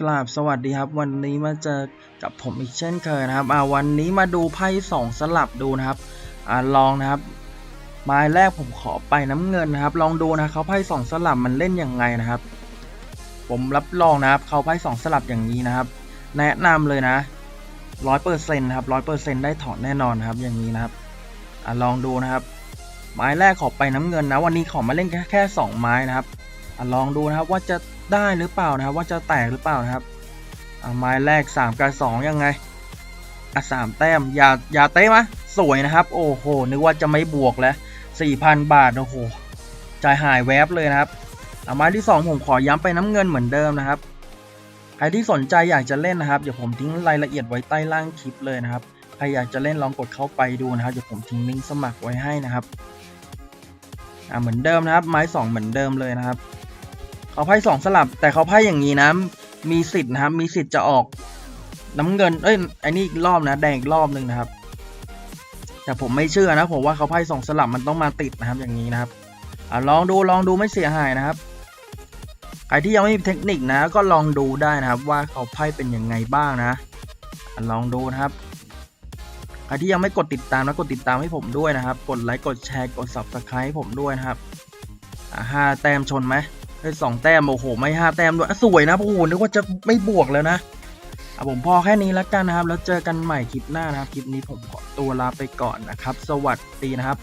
กราบสวัสดีครับ วันนี้มาเจอกับผมอีกเช่นเคยนะครับอ่าวันนี้มาดูไพ่สองสลับดูนะครับอ่าลองนะครับไม้แรกผมขอไปน้ำเงินนะครับ ลองดูนะเขาไพ่สองสลับมันเล่นยังไงนะครับ ผมรับรองนะครับเขาไพ่สองสลับอย่างนี้นะครับ แนะนำเลยนะร้อยเปอร์เซ็นต์ครับร้อยเปอร์เซ็นต์ได้ถอนแน่นอนครับ อย่างนี้นะครับอ่าลองดูนะครับ ไม้แรกขอไปน้ำเงินนะ วันนี้ขอมาเล่นแค่แค่สองไม้นะครับ ลองดูนะครับว่าจะได้หรือเปล่านะครับ ว่าจะแตกหรือเปล่านะครับไม้แรก 3 กับ 2 ยังไงอะสามแต้มอย่าอย่าเต้มะสวยนะครับ โอ้โห นึกว่าจะไม่บวกแล้ว 4,000 บาท โอ้โหใจหายแวบเลยนะครับอะไม้ที่ 2 ผมขอย้ำไปน้ำเงินเหมือนเดิมนะครับ ใครที่สนใจอยากจะเล่นนะครับ เดี๋ยวผมทิ้งรายละเอียดไว้ใต้ล่างคลิปเลยนะครับ ใครอยากจะเล่นลองกดเข้าไปดูนะครับ เดี๋ยวผมทิ้งลิงก์สมัครไว้ให้นะครับ อ่าเหมือนเดิมนะครับ ไม้สองเหมือนเดิมเลยนะครับ เขาไพ่สองสลับ แต่เขาไพ่อย่างนี้นะ มีสิทธิ์นะครับ มีสิทธิ์จะออกน้ำเงิน เอ้ยไอ้นี่อีกรอบนะ แดงอีกรอบหนึ่งนะครับ แต่ผมไม่เชื่อนะ ผมว่าเขาไพ่สองสลับมันต้องมาติดนะครับ อย่างนี้นะครับอลองดูลองดูไม่เสียหายนะครับ ใครที่ยังไม่มีเทคนิคนะ ก็ลองดูได้นะครับ ว่าเขาไพ่เป็นยังไงบ้างนะอลองดูนะครับ ใครที่ยังไม่กดติดตามนะกดติดตามให้ผมด้วยนะครับ กดไลค์ กดแชร์ กด subscribe ให้ผมด้วยนะครับห้าแต้มชนไหม ได้สองแต้มโอ้โหไม่ห้าแต้มด้วยสวยนะโอ้โหนึกว่าจะไม่บวกแล้วนะอะผมพอแค่นี้แล้วกันนะครับ แล้วเจอกันใหม่คลิปหน้านะครับ คลิปนี้ผมขอตัวลาไปก่อนนะครับ สวัสดีนะครับ